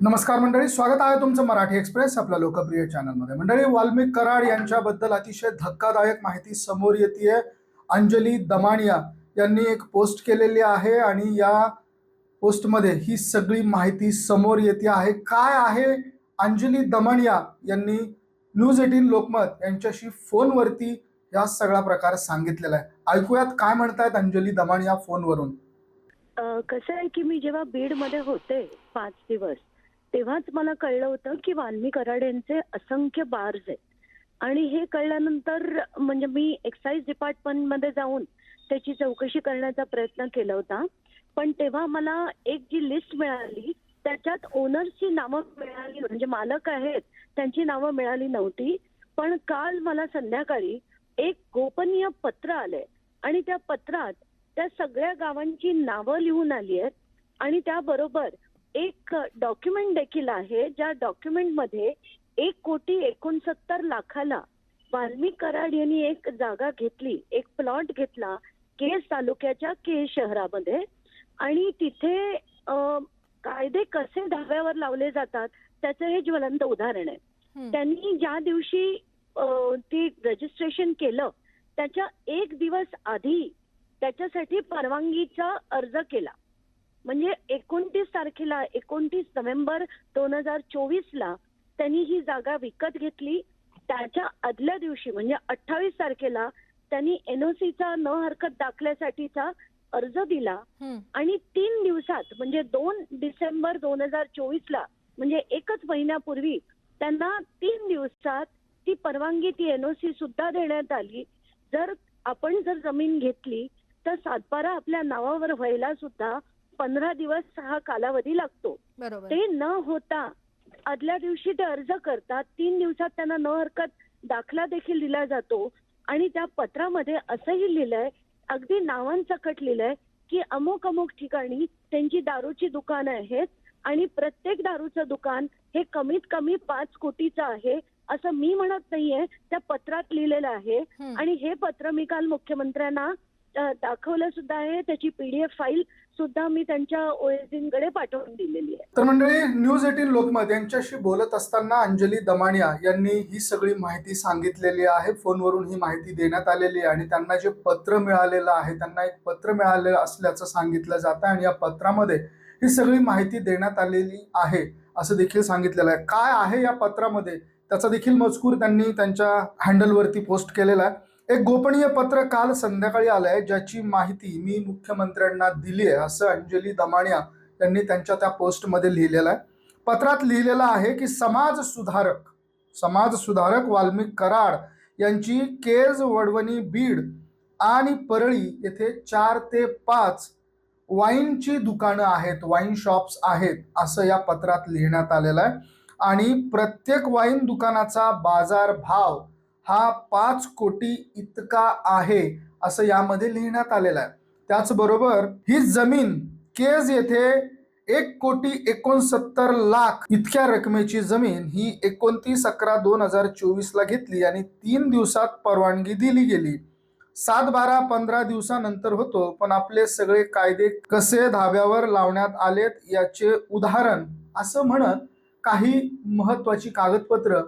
नमस्कार मंडळी स्वागत आहे तुमचं मराठी एक्सप्रेस आपल्या लोकप्रिय चॅनलमध्ये. मंडळी वाल्मिक कराड यांच्याबद्दल अतिशय धक्कादायक माहिती समोर येते अंजली दमानिया यांनी एक पोस्ट केलेली आहे आणि या पोस्टमध्ये ही सगळी माहिती समोर येते आहे. काय आहे? अंजली दमणिया यांनी न्यूज एटीन लोकमत यांच्याशी फोनवरती या सगळा प्रकार सांगितलेला आहे. ऐकूयात काय म्हणतायत अंजली दमाणिया फोनवरून. कसं आहे की मी जेव्हा बीडमध्ये होते पाच दिवस तेव्हाच मला कळलं होतं की वाल्मी कराड यांचे असंख्य बार्स आहेत. आणि हे कळल्यानंतर म्हणजे मी एक्साईज डिपार्टमेंटमध्ये जाऊन त्याची चौकशी करण्याचा प्रयत्न केला होता. पण तेव्हा मला एक जी लिस्ट मिळाली त्याच्यात ओनर्सची नावं मिळाली म्हणजे मालक आहेत त्यांची नावं मिळाली नव्हती. पण काल मला संध्याकाळी एक गोपनीय पत्र आलंय. आणि त्या पत्रात त्या सगळ्या गावांची नावं लिहून आली आहेत. आणि त्याबरोबर एक डॉक्युमेंट देखील आहे ज्या डॉक्युमेंटमध्ये एक कोटी एकोणसत्तर लाखाला वाल्मिक कराड यांनी एक जागा घेतली एक प्लॉट घेतला केस तालुक्याच्या केस शहरामध्ये. आणि तिथे कायदे कसे धाब्यावर लावले जातात त्याचं हे ज्वलंत उदाहरण आहे. त्यांनी ज्या दिवशी ती रजिस्ट्रेशन केलं त्याच्या एक दिवस आधी त्याच्यासाठी परवानगीचा अर्ज केला. म्हणजे एकोणतीस तारखेला एकोणतीस नोव्हेंबर दोन हजार चोवीस ला त्यांनी ही जागा विकत घेतली. त्याच्या आदल्या दिवशी म्हणजे अठ्ठावीस तारखेला त्यांनी एनओसीचा न हरकत दाखल्यासाठीचा अर्ज दिला. आणि तीन दिवसात म्हणजे दोन डिसेंबर दोन हजार चोवीस ला म्हणजे एकच महिन्यापूर्वी त्यांना तीन दिवसात ती परवानगी ती एनओसी सुद्धा देण्यात आली. जर आपण जर जमीन घेतली तर सातबारा आपल्या नावावर व्हायला सुद्धा पंधरा दिवस हा कालावधी लागतो. ते न होता आदल्या दिवशी ते अर्ज करतात. तीन दिवसात त्यांना न हरकत दाखला देखील दिला जातो आणि त्या पत्रामध्ये असंही लिहिलंय अगदी नावांसकट लिहिलंय की अमुक अमुक ठिकाणी त्यांची दारूची दुकानं आहेत आणि प्रत्येक दारूचं दुकान हे कमीत कमी पाच कोटीचं आहे असं मी म्हणत नाहीये. त्या पत्रात लिहिलेलं आहे. आणि हे पत्र मी काल मुख्यमंत्र्यांना दाखवलं सुद्धा आहे. त्याची पीडीएफ फाईल सुद्धा मी त्यांच्या ओएसडींकडे पाठवून दिलेली आहे. तर मंडळी न्यूज एटीन लोकमत यांच्याशी बोलत असताना अंजली दमानिया यांनी ही सगळी माहिती सांगितलेली आहे. फोनवरून ही माहिती देण्यात आलेली आहे आणि त्यांना जे पत्र मिळालेलं आहे त्यांना एक पत्र मिळालेलं असल्याचं सांगितलं जातं आणि या पत्रामध्ये ही सगळी माहिती देण्यात आलेली आहे असं देखील सांगितलेलं आहे. काय आहे या पत्रामध्ये? त्याचा देखील मजकूर त्यांनी त्यांच्या हँडलवरती पोस्ट केलेला आहे. एक गोपनीय पत्र काल संध्याकाळी आलंय ज्याची माहिती मी मुख्यमंत्र्यांना दिली आहे असं अंजली दमानिया यांनी त्यांच्या त्या पोस्टमध्ये लिहिलेलं आहे. पत्रात लिहिलेलं आहे की समाज सुधारक समाज सुधारक वाल्मिक कराड यांची केज वडवणी बीड आणि परळी येथे चार ते पाच वाईनची दुकानं आहेत वाईन शॉप्स आहेत असं या पत्रात लिहिण्यात आलेलं आहे. आणि प्रत्येक वाईन दुकानाचा बाजार भाव हा पाच कोटी इतका आहे असं यामध्ये लिहिण्यात आलेलं आहे. त्याचबरोबर ही जमीन केज येथे एक कोटी एकोणसत्तर लाख इतक्या रकमेची जमीन ही एकोणतीस अकरा दोन हजार चोवीस ला घेतली आणि तीन दिवसात परवानगी दिली गेली. सात बारा पंधरा दिवसानंतर होतो पण आपले सगळे कायदे कसे धाब्यावर लावण्यात आलेत याचे उदाहरण असं म्हणत काही महत्वाची कागदपत्र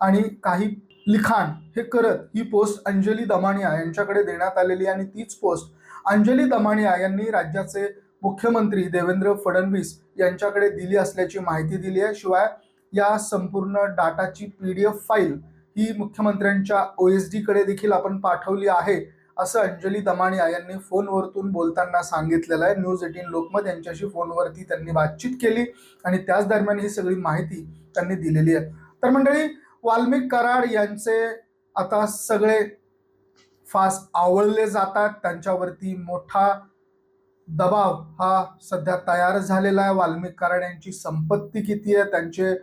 आणि काही लिखाण हे करत ही पोस्ट अंजली दमानिया यांच्याकडे देण्यात आलेली आहे आणि तीच पोस्ट अंजली दमानिया यांनी राज्याचे मुख्यमंत्री देवेंद्र फडणवीस यांच्याकडे दिली असल्याची माहिती दिली आहे. शिवाय या संपूर्ण डाटाची पी डी एफ फाईल ही मुख्यमंत्र्यांच्या ओ एस डीकडे देखील आपण पाठवली आहे असं अंजली दमानिया यांनी फोनवरतून बोलताना सांगितलेलं आहे. न्यूज एटीन लोकमत यांच्याशी फोनवरती त्यांनी बातचीत केली आणि त्याच दरम्यान ही सगळी माहिती त्यांनी दिलेली आहे. तर मंडळी वाल्मिक कराड यांचे आता सगळे फास आवळले जातात. त्यांच्यावरती मोठा दबाव हा सध्या तयार झालेला आहे. वाल्मिक कराड यांची संपत्ती किती आहे? त्यांचे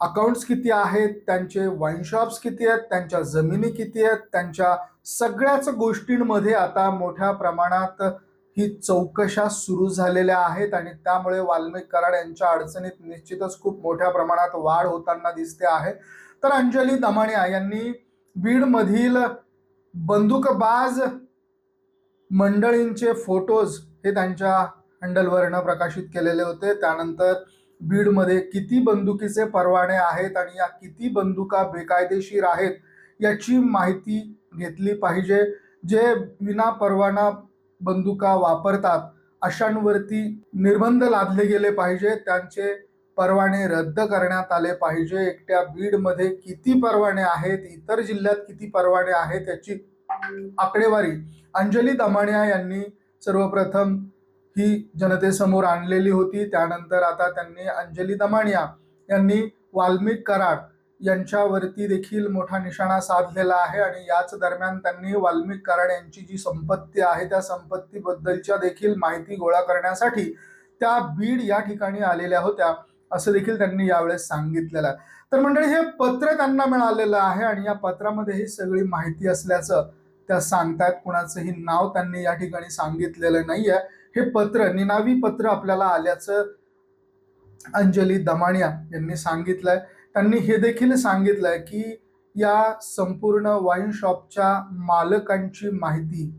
अकाउंट्स किती आहेत? त्यांचे वाईन शॉप्स किती आहेत? त्यांच्या जमिनी किती आहेत? त्यांच्या सगळ्याच गोष्टींमध्ये आता मोठ्या प्रमाणात ही चौकशा सुरू झालेल्या आहेत आणि त्यामुळे वाल्मिक कराड यांच्या अडचणीत निश्चितच खूप मोठ्या प्रमाणात वाढ होताना दिसते आहे. तर अंजली दमाणिया यांनी बीडमधील बंदूकबाज मंडळींचे फोटोज हे त्यांच्या हँडलवरनं प्रकाशित केलेले होते. त्यानंतर बीडमध्ये किती बंदुकीचे परवाने आहेत आणि या किती बंदुका बेकायदेशीर आहेत याची माहिती घेतली पाहिजे. जे विना परवाना बंदुका वापरतात अशांवरती निर्बंध लादले गेले पाहिजे त्यांचे परवाने रद्द करण्यात आले पाहिजे. एकट्या बीडमध्ये किती परवाने आहेत? इतर जिल्ह्यात किती परवाने आहेत याची आकडेवारी अंजली दमाणिया यांनी सर्वप्रथम ही जनतेसमोर आणलेली होती. त्यानंतर आता त्यांनी अंजली दमाणिया यांनी वाल्मिक कराड यांच्यावरती देखील मोठा निशाणा साधलेला आहे आणि याच दरम्यान त्यांनी वाल्मिक कराड यांची जी संपत्ती आहे त्या संपत्तीबद्दलच्या देखील माहिती गोळा करण्यासाठी त्या बीड या ठिकाणी आलेल्या होत्या. असं देखील त्यांनी यावेळेस सांगितलेलं आहे. तर मंडळी हे पत्र त्यांना मिळालेलं आहे आणि या पत्रामध्ये ही सगळी माहिती असल्याचं त्या सांगतायत. कुणाचंही नाव त्यांनी या ठिकाणी सांगितलेलं नाहीये. हे पत्र निनावी पत्र आपल्याला आल्याचं अंजली दमाणिया यांनी सांगितलंय. त्यांनी हे देखील सांगितलंय की या संपूर्ण वाईन शॉपच्या मालकांची माहिती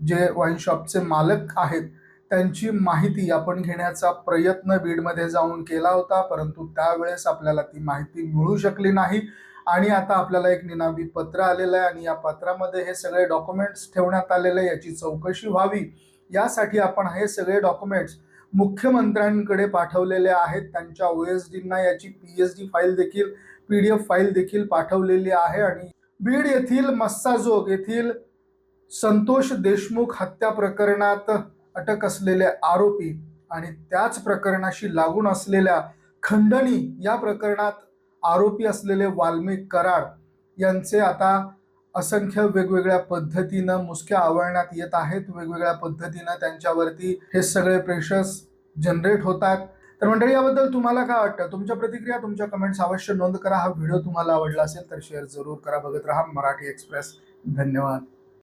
जे वाईन शॉपचे मालक आहेत त्यांची माहिती आपण घेण्याचा प्रयत्न बीडमध्ये जाऊन केला होता परंतु त्यावेळेस आपल्याला ती माहिती मिळू शकली नाही. आणि आता आपल्याला एक निनावी पत्र आलेलं आहे आणि या पत्रामध्ये हे सगळे डॉक्युमेंट्स ठेवण्यात आलेले आहे याची चौकशी व्हावी. यासाठी आपण हे सगळे डॉक्युमेंट्स मुख्यमंत्र्यांकडे पाठवलेले आहेत. त्यांच्या ओ एस डींना याची पी एच डी फाईल देखील पी डी एफ फाईल देखील पाठवलेली आहे. आणि बीड येथील मस्साजोग येथील संतोष देशमुख हत्या प्रकरणात अटक असलेले आरोपी आणि त्याच प्रकरणाशी लागून असलेल्या खंडणी या प्रकरणात आरोपी असलेले वाल्मिक कराड यांचे आता असंख्य वेगवेगळ्या पद्धतीनं मुसक्या आवळण्यात येत आहेत. वेगवेगळ्या पद्धतीनं त्यांच्यावरती हे सगळे प्रेशर्स जनरेट होतात तर मंडळी याबद्दल तुम्हाला काय वाटतं? तुमच्या प्रतिक्रिया तुमच्या कमेंट्स अवश्य नोंद करा. हा व्हिडिओ तुम्हाला आवडला असेल तर शेअर जरूर करा. बघत राहा मराठी एक्सप्रेस धन्यवाद.